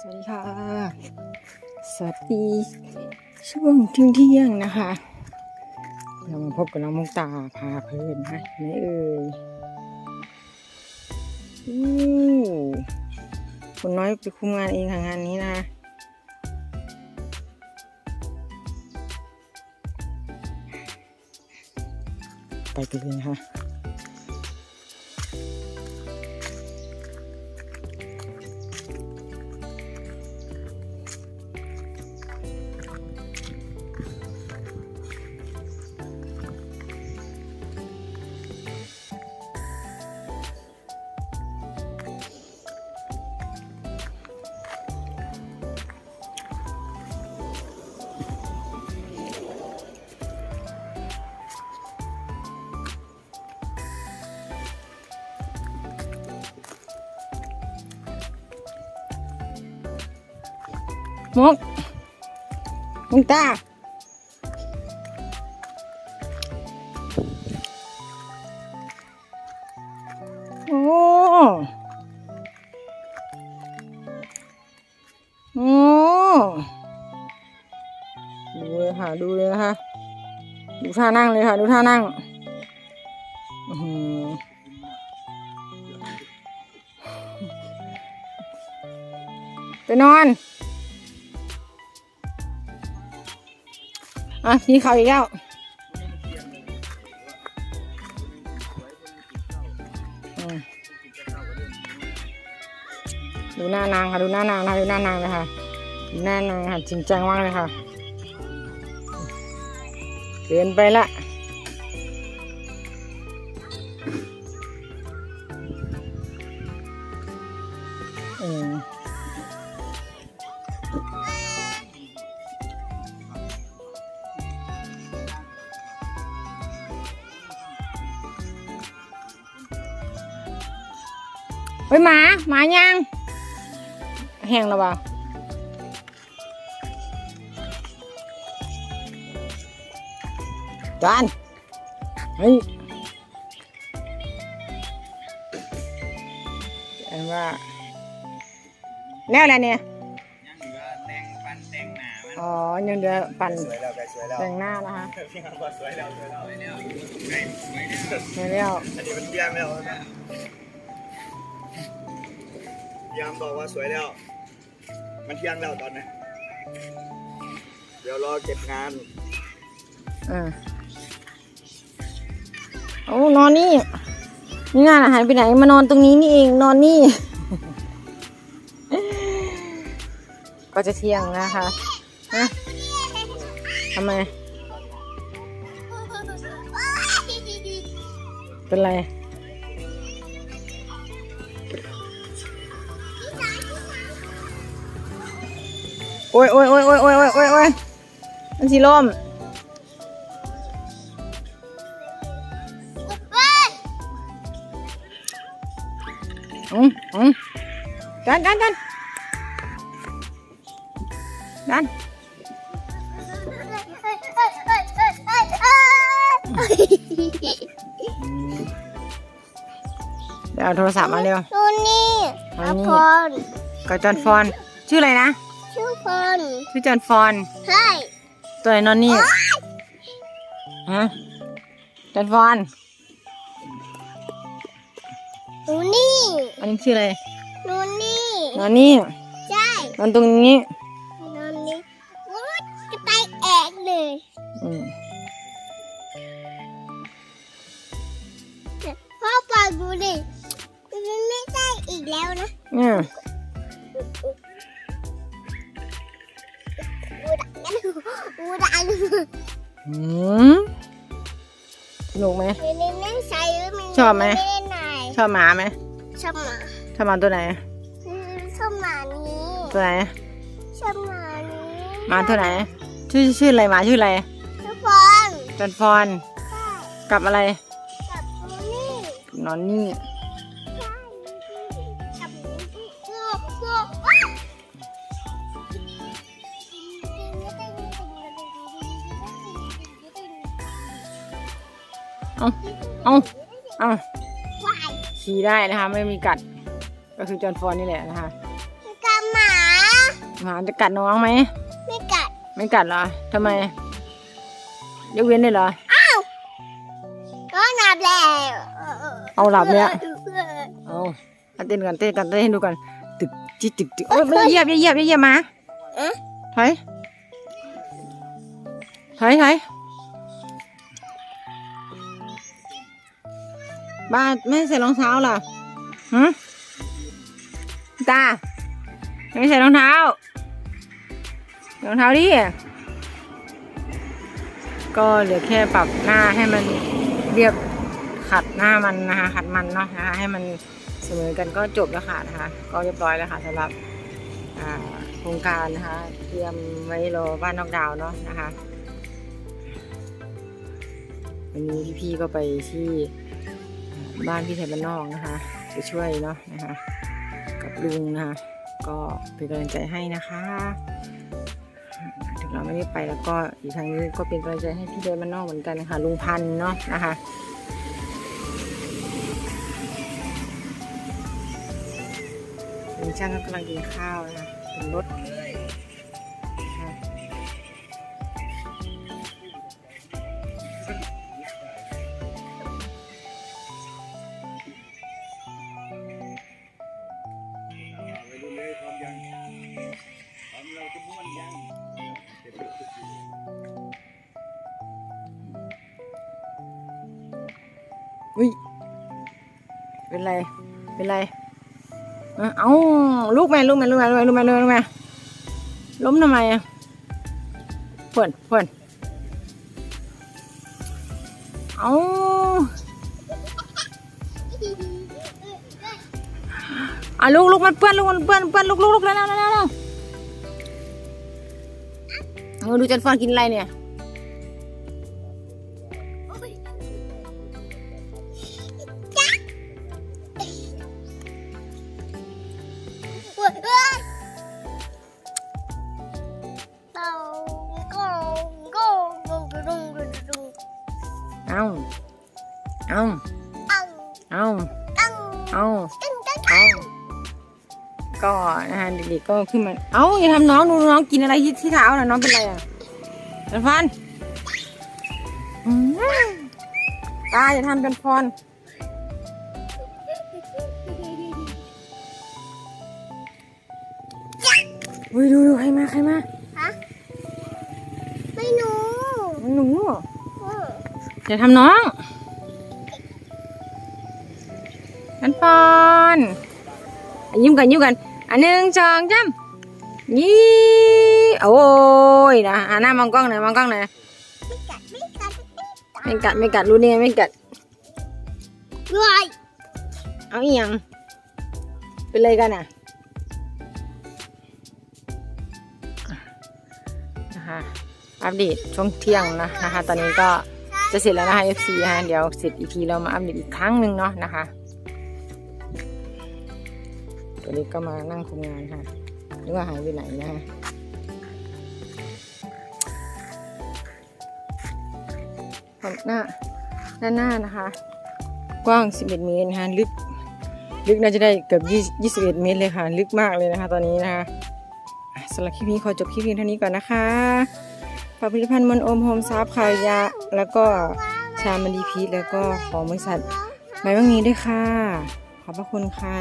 สวัสดีค่ะ สวัสดี ช่วงเที่ยงๆนะคะ เรามาพบกับน้องมุกตาพาเพลินนะไหนเอ่ยอู้คนน้อยไปคุมงานเองค่ะงานนี้นะไปกันเลยนะคะ มกมุกตาโอ้โอ้ดูเลยค่ะดูเลยนะคะดูท่านั่งเลยค่ะ ดูท่านั่งไปนอน อะพี่เขาอีกแล้วดูหน้านางค่ะดูหน้านางนะดูหน้านางเลยค่ะดูหน้านางค่ะจริงจังมากเลยค่ะเกินไปละเออ เฮ้ยหมาหมายังแห้งแล้วเปล่าจานเฮ้ยอันว่าแล้วอะไรเนี่ยยังเหลือแต่งปันแต่งหนามันอ๋อยังเดือปั่นสวยแล้วใกล้สวยแล้วแต่งหน้านะคะพี่เขาบอกสวยแล้วสวยแล้วสวยแล้วใกล้สวยแล้วไม่แล้วอันนี้มันเยี่ยมแล้วนะ ยามบอกว่าสวยแล้ว มันเที่ยงแล้วตอนนี้เดี๋ยวรอเก็บงานอ่าโอ้นอนนี่นี่งานอาหารไปไหนมานอนตรงนี้นี่เองนอนนี่ ก็จะเที่ยงนะคะฮะทำไม เป็นไร อ้ยโอ้ยโอ้ยโอ้ยโอ้ยโอ้ยโอ้ยโอ้ยมันสีลมอืมอืมดันดันดันดันเดี๋ยวเอาโทรศัพท์มาเร็ว ดูนี่อัอนนี้ภรกับจอนฟอน ชื่ออะไรนะ ชื่อพรชื่อจอนฟอน ใช่ตัวไหนนอนนี่ฮะจอนฟอนดูนี่อันนี้ชื่ออะไรดูนี่นอนนี่ ใช่นอนตรงนี้ดูนี่วูดจะไปแอกเลยอืมพ่อปาดูดิมันไม่ใช่อีกแล้วนะเนี่ยอูดั อูดังอืมสนุกไหมมันไม่ใช่มันชอบไหมไม่ได้ไหนชอบหมาไหมชอบหมาชอบหมาตัวไหน ชอบหมานี้ตัวไหนชอบหมานี้หมาตัวไหน ชื่อชื่ออะไรหมาชื่ออะไรทุกคนจอนฟอน ใช่กับอะไรกับดูนี่นอนนี่ เอาเอาเอาวายขี่ได้นะคะ ไม่มีกัด ก็คือจอนฟอนนี่แหละนะคะกับหมาหมาจะกัดน้องไหมไม่กัด ไม่กัดเหรอทำไมยกเว้นเลยเหรอก็นับแล้วเอาหลับเลยอะเอาเอาเต้นกันเต้นกันเต้นให้ดูกันตึกจิตึกตึกโอ้ยไม่เหยียบอย่าเหยียบอย่าเหยียบหมาเอ๊ะถอยถอยถอย บ้านไม่ใส่รองเท้าเหรอหืมตาไม่ใส่รองเท้า รองเท้าดิ ก็เหลือแค่ปรับหน้าให้มันเรียบขัดหน้ามันนะคะขัดมันเนาะนะคะให้มันเสมอกันก็จบแล้วค่ะนะคะ ก็เรียบร้อยแล้วค่ะสำหรับอ่าโครงการนะคะเตรียมไว้รอบ้านนอกดาวน์เนาะนะคะวันนี้พี่ๆก็ไปที่ บ้านพี่ไทยบ้านนอกนะคะไปช่วยเนาะนะคะ กับลุงนะคะ ก็เป็นกำลังใจให้นะคะ ถึงเราไม่ได้ไปแล้วก็อีกทางนี้ก็เป็นกำลังใจให้พี่ไทยบ้านนอกเหมือนกันนะคะลุงพันเนาะนะคะลุงช่างก็กำลังกินข้าวนะคะเป็นรถ อุ้ย เป็นไร เป็นไรเอ้าลูกแม่ลูกแม่ลูกแม่ลูกแม่ลูกแม่ลูกแม่ล้มทำไมอะเพื่อนเพื่อนเอาอะลูกลูกมันเปื้อนลูกมันเปื้อนเปื้อนลูกลูกลูกแล้วแล้วแล้วแล้วเออดูจันฟอนกินอะไรเนี่ย เอ้าเอ้าอังเอ้าอังเอ้าตึ้งตึ้งเอาก็นะคะเด็กๆก็ขึ้นมา เอ้าอย่าทำน้องดูน้องกินอะไรที่ที่เท้าน่ะน้องเป็นไรอะกันฟันอืมตาอย่าทำกันพรอุ้ยดูดูใครมาใครมาฮะไม่รู้หนูเอ ออย่าทำน้องกันฟอนยิ้มกันยิ้มกันอันหนึ่งสองสามยี่โอ้ยนะอะหน้ามองกล้องหน่อยมองกล้องหน่อยไม่กัดไม่กัดไม่กัดไม่กัดรู้นี่ไงไม่กัดด้วยเอาอีหยังเป็นไรกันอะนะคะอัปเดตช่วงเที่ยงนะนะคะ ตอนนี้ก็ จะเสร็จแล้วนะคะ FC นะเดี๋ยวเสร็จอีกทีเรามาอัปเดตอีกครั้งหนึ่งเนาะนะคะ ตัวนี้ก็มานั่งคุมงานค่ะนึกว่าหายไปไหนนะคะหน้าด้านหน้านะคะ กว้าง 11 เมตรนะคะลึกลึกน่าจะได้เกือบ 21 เมตรเลยค่ะ ลึกมากเลยนะคะ ตอนนี้นะคะอะสำหรับคลิปนี้ขอจบคลิปเพียงเท่านี้ก่อนนะคะ ฝากผลิตภัณฑ์มนโอมโฮมซับคายาแล้วก็ชามันดีพีชแล้วก็ของบริษัทไม้บางนี้ด้วยค่ะ ขอบพระคุณค่ะ